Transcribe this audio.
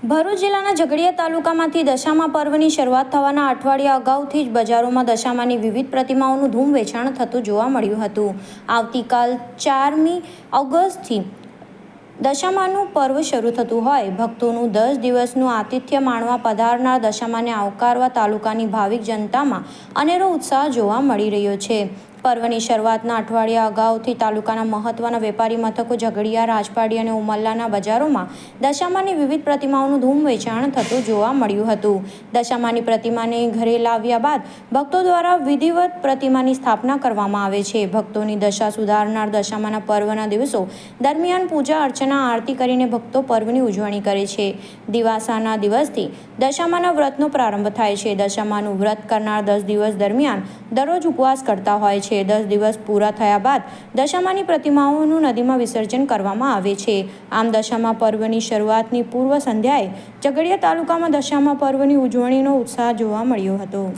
ભરૂચ જિલ્લાના ઝઘડિયા તાલુકામાંથી દશામા પર્વની શરૂઆત થવાના અઠવાડિયા અગાઉથી જ બજારોમાં દશામાની વિવિધ પ્રતિમાઓનું ધૂમ વેચાણ થતું જોવા મળ્યું હતું. આવતીકાલ ચારમી ઓગસ્ટથી દશામાનું પર્વ શરૂ થતું હોય. ભક્તોનું દસ દિવસનું આતિથ્ય માણવા પધારનાર દશામાને આવકારવા તાલુકાની ભાવિક જનતામાં અનેરો ઉત્સાહ જોવા મળી રહ્યો છે. પર્વની શરૂઆતના અઠવાડિયા અગાઉથી તાલુકાના મહત્વના વેપારી મથકો ઝઘડિયા, રાજપાડી અને ઉમલ્લાના બજારોમાં દશામાની વિવિધ પ્રતિમાઓનું ધૂમ વેચાણ થતું જોવા મળ્યું હતું. દશામાની પ્રતિમાને ઘરે લાવ્યા બાદ ભક્તો દ્વારા વિધિવત પ્રતિમાની સ્થાપના કરવામાં આવે છે. ભક્તોની દશા સુધારનાર દશામાના પર્વના દિવસો દરમિયાન પૂજા અર્ચના, આરતી કરીને ભક્તો પર્વની ઉજવણી કરે છે. દિવાસાના દિવસથી દશામાના વ્રતનો પ્રારંભ થાય છે. દશામાનું વ્રત કરનાર દસ દિવસ દરમિયાન દરરોજ ઉપવાસ કરતા હોય છે. દસ દિવસ પૂરા થયા બાદ દશામાની પ્રતિમાઓનું નદીમાં વિસર્જન કરવામાં આવે છે. આમ દશામા પર્વની શરૂઆતની પૂર્વ સંધ્યાએ ઝઘડિયા તાલુકામાં દશામા પર્વની ઉજવણીનો ઉત્સાહ જોવા મળ્યો હતો.